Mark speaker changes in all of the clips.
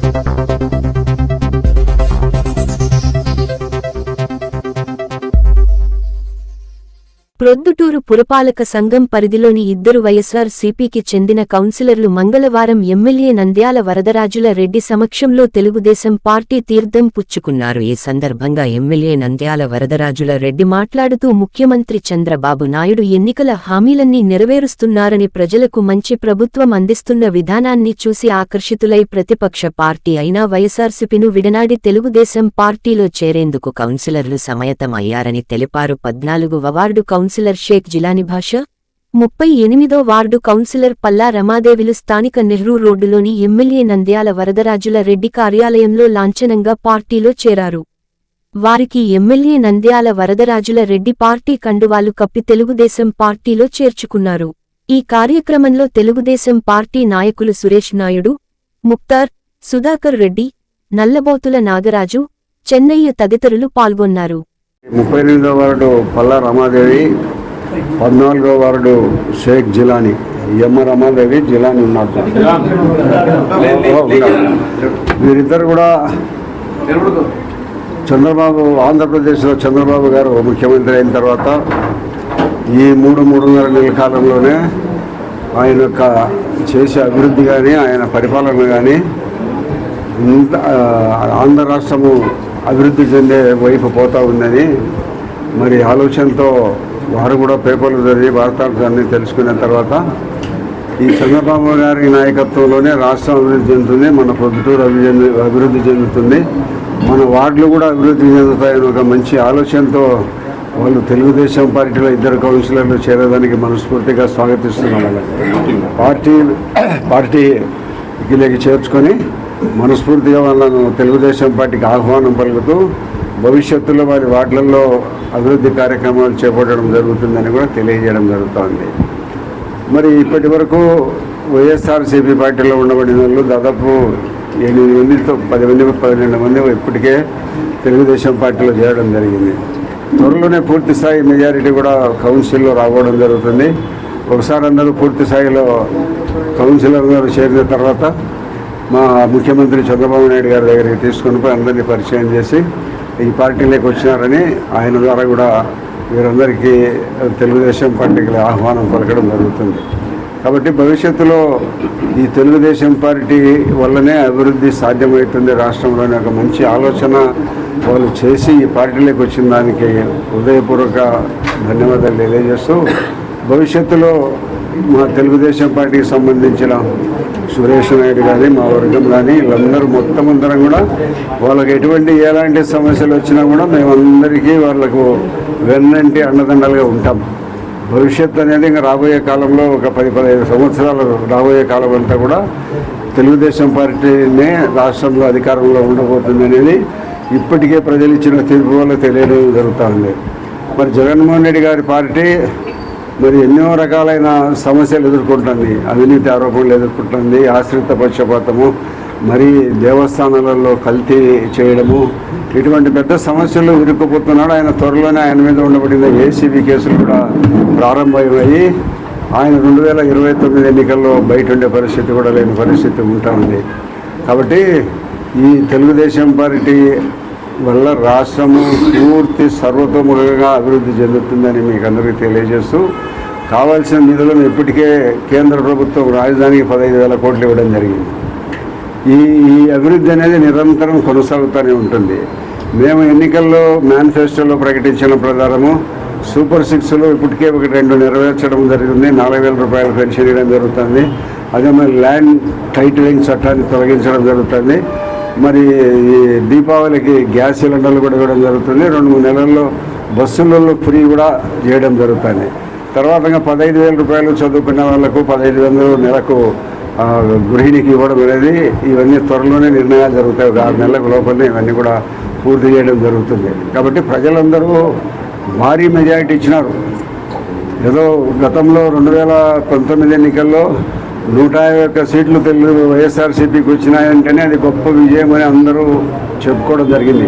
Speaker 1: Thank you. Proddatur పురపాలక సంఘం పరిధిలోని ఇద్దరు వైఎస్సార్ సిపికి చెందిన కౌన్సిలర్లు మంగళవారం ఎమ్మెల్యే నంద్యాల వరదరాజుల రెడ్డి సమక్షంలో తెలుగుదేశం పార్టీ తీర్థం పుచ్చుకున్నారు. ఈ సందర్భంగా ఎమ్మెల్యే నంద్యాల వరదరాజుల రెడ్డి మాట్లాడుతూ ముఖ్యమంత్రి చంద్రబాబు నాయుడు ఎన్నికల హామీలన్నీ నెరవేరుస్తున్నారని ప్రజలకు మంచి ప్రభుత్వం అందిస్తున్న విధానాన్ని చూసి ఆకర్షితులై ప్రతిపక్ష పార్టీ అయిన వైఎస్సార్సీపీను విడనాడి తెలుగుదేశం పార్టీలో చేరేందుకు కౌన్సిలర్లు సమయతమయ్యారని తెలిపారు. పద్నాలుగు వార్డు కౌన్సిలర్ షేక్ జిలాని భాష ముప్పై ఎనిమిదో వార్డు కౌన్సిలర్ పల్లా రమాదేవిలు స్థానిక నెహ్రూ రోడ్డులోని ఎమ్మెల్యే నంద్యాల వరదరాజుల రెడ్డి కార్యాలయంలో లాంఛనంగా పార్టీలో చేరారు. వారికి ఎమ్మెల్యే నంద్యాల వరదరాజుల రెడ్డి పార్టీ కండువాలు కప్పి తెలుగుదేశం పార్టీలో చేర్చుకున్నారు. ఈ కార్యక్రమంలో తెలుగుదేశం పార్టీ నాయకులు సురేష్ నాయుడు ముక్తార్ సుధాకర్ రెడ్డి నల్లబోతుల నాగరాజు చెన్నయ్య తదితరులు పాల్గొన్నారు.
Speaker 2: ముప్పై ఎనిమిదో వార్డు పల్లా రమాదేవి పద్నాలుగో వార్డు షేక్ జిలాని ఎమ్మ రమాదేవి జిలాని ఉన్నారు ఉన్నారు. వీరిద్దరు కూడా చంద్రబాబు ఆంధ్రప్రదేశ్లో చంద్రబాబు గారు ముఖ్యమంత్రి అయిన తర్వాత ఈ మూడు మూడున్నర నెలల కాలంలోనే ఆయన యొక్క చేసే అభివృద్ధి కానీ ఆయన పరిపాలన కానీ ఇంత ఆంధ్ర రాష్ట్రము అభివృద్ధి చెందే వైపు పోతా ఉందని మరి ఆలోచనతో వారు కూడా పేపర్లు చదివి వార్తాంశాన్ని తెలుసుకున్న తర్వాత ఈ చంద్రబాబు గారి నాయకత్వంలోనే రాష్ట్రం అభివృద్ధి చెందుతుంది మన పొద్దుటూరు అభివృద్ధి అభివృద్ధి చెందుతుంది. మన వార్డులు కూడా అభివృద్ధి చెందుతాయని ఒక మంచి ఆలోచనతో వాళ్ళు తెలుగుదేశం పార్టీలో ఇద్దరు కౌన్సిలర్లు చేరేదానికి మనస్ఫూర్తిగా స్వాగతిస్తున్నాం. పార్టీ పార్టీకి చేర్చుకొని మనస్ఫూర్తిగా వాళ్ళను తెలుగుదేశం పార్టీకి ఆహ్వానం పలుకుతూ భవిష్యత్తులో వారి వార్డులలో అభివృద్ధి కార్యక్రమాలు చేపట్టడం జరుగుతుందని కూడా తెలియజేయడం జరుగుతోంది. మరి ఇప్పటి వరకు వైఎస్ఆర్సీపీ పార్టీలో ఉండబడిన వాళ్ళు దాదాపు ఎనిమిది మందితో పది మంది పన్నెండు మంది ఇప్పటికే తెలుగుదేశం పార్టీలో చేరడం జరిగింది. త్వరలోనే పూర్తి స్థాయి మెజారిటీ కూడా కౌన్సిల్లో రావడం జరుగుతుంది. ఒకసారి అందరూ పూర్తి స్థాయిలో కౌన్సిలర్ అందరూ చేరిన తర్వాత మా ముఖ్యమంత్రి చంద్రబాబు నాయుడు గారి దగ్గరికి తీసుకుని పోయి అందరినీ పరిచయం చేసి ఈ పార్టీలోకి వచ్చినారని ఆయన ద్వారా కూడా వీరందరికీ తెలుగుదేశం పార్టీకి ఆహ్వానం పలకడం జరుగుతుంది. కాబట్టి భవిష్యత్తులో ఈ తెలుగుదేశం పార్టీ వల్లనే అభివృద్ధి సాధ్యమవుతుంది. రాష్ట్రంలోని ఒక మంచి ఆలోచన వాళ్ళు చేసి ఈ పార్టీలోకి వచ్చిన దానికి హృదయపూర్వక ధన్యవాదాలు తెలియజేస్తూ భవిష్యత్తులో మా తెలుగుదేశం పార్టీకి సంబంధించిన సురేష్ నాయుడు కానీ మా వర్గం కానీ వీళ్ళందరూ మొత్తం అందరం కూడా వాళ్ళకి ఎటువంటి ఎలాంటి సమస్యలు వచ్చినా కూడా మేమందరికీ వాళ్ళకు వెన్నంటి అండదండలుగా ఉంటాం. భవిష్యత్తు అనేది ఇంకా రాబోయే కాలంలో ఒక పది పదిహేను సంవత్సరాలు రాబోయే కాలం అంతా కూడా తెలుగుదేశం పార్టీనే రాష్ట్రంలో అధికారంలో ఉండబోతుంది అనేది ఇప్పటికే ప్రజలు ఇచ్చిన తీర్పు వల్ల తెలియడం జరుగుతూ ఉంది. మరి జగన్మోహన్ రెడ్డి గారి పార్టీ మరి ఎన్నో రకాలైన సమస్యలు ఎదుర్కొంటుంది. అవినీతి ఆరోపణలు ఎదుర్కొంటుంది. ఆశ్రిత పక్షపాతము మరి దేవస్థానాలలో కల్తీ చేయడము. ఇటువంటి పెద్ద సమస్యలు ఇరుక్కుపోతున్నాడు. ఆయన త్వరలోనే ఆయన మీద ఉండబడిన ఏసీబీ కేసులు కూడా ప్రారంభమయ్యాయి. ఆయన రెండు వేల ఇరవై తొమ్మిది ఎన్నికల్లో బయట ఉండే పరిస్థితి కూడా లేని పరిస్థితి ఉంటా ఉంది. కాబట్టి ఈ తెలుగుదేశం పార్టీ వల్ల రాష్ట్రము పూర్తి సర్వతోముఖంగా అభివృద్ధి చెందుతుందని మీకు అందరికీ తెలియజేస్తూ కావాల్సిన నిధులను ఇప్పటికే కేంద్ర ప్రభుత్వం రాజధానికి పదహైదు వేల కోట్లు ఇవ్వడం జరిగింది. ఈ ఈ అభివృద్ధి అనేది నిరంతరం కొనసాగుతూనే ఉంటుంది. మేము ఎన్నికల్లో మేనిఫెస్టోలో ప్రకటించిన ప్రకారము సూపర్ సిక్స్లో ఇప్పటికే ఒకటి రెండు నెరవేర్చడం జరిగింది. నాలుగు వేల రూపాయలు పెన్షన్ ఇవ్వడం జరుగుతుంది. అదే మరి ల్యాండ్ టైటిలింగ్ చట్టాన్ని తొలగించడం జరుగుతుంది. మరి ఈ దీపావళికి గ్యాస్ సిలిండర్లు కూడా ఇవ్వడం జరుగుతుంది. రెండు మూడు నెలల్లో బస్సులలో ఫ్రీ కూడా చేయడం జరుగుతుంది. తర్వాత ఇంకా పదహైదు వేల రూపాయలు చదువుకున్న వాళ్ళకు పదహైదు వందలు నెలకు గృహిణికి ఇవ్వడం అనేది ఇవన్నీ త్వరలోనే నిర్ణయాలు జరుగుతాయి. ఒక ఆరు నెలలకు లోపలనే ఇవన్నీ కూడా పూర్తి చేయడం జరుగుతుంది. కాబట్టి ప్రజలందరూ భారీ మెజారిటీ ఇచ్చినారు. ఏదో గతంలో రెండు వేల పంతొమ్మిది ఎన్నికల్లో నూట యొక్క ఒక్క సీట్లు తెలుగు వైఎస్ఆర్సీపీకి వచ్చినాయంటేనే అది గొప్ప విజయం అని అందరూ చెప్పుకోవడం జరిగింది.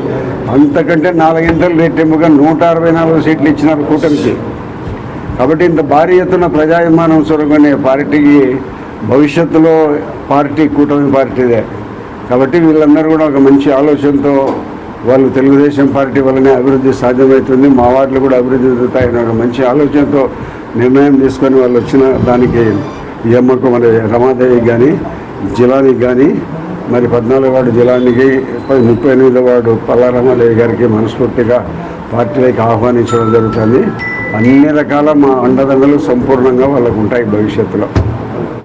Speaker 2: అంతకంటే నాలుగింతలు రెట్టింపుగా నూట అరవై నాలుగు సీట్లు ఇచ్చినారు కూటమికి. కాబట్టి ఇంత భారీ ఎత్తున ప్రజాభిమానం సొరగొనే పార్టీకి భవిష్యత్తులో పార్టీ కూటమి పార్టీదే. కాబట్టి వీళ్ళందరూ కూడా ఒక మంచి ఆలోచనతో వాళ్ళు తెలుగుదేశం పార్టీ వల్లనే అభివృద్ధి సాధ్యమవుతుంది. మా వార్డులు కూడా అభివృద్ధి చెందుతాయని ఒక మంచి ఆలోచనతో నిర్ణయం తీసుకొని వాళ్ళు వచ్చిన దానికి ఈ అమ్మకు మరి రమాదేవి కానీ జిలానికి కానీ మరి పద్నాలుగు వార్డు జిలానికి ముప్పై ఎనిమిది వార్డు పల్లారమాదేవి గారికి మనస్ఫూర్తిగా పార్టీలోకి ఆహ్వానించడం జరుగుతుంది. అన్ని రకాల మా అండదండలు సంపూర్ణంగా వాళ్ళకు ఉంటాయి భవిష్యత్తులో.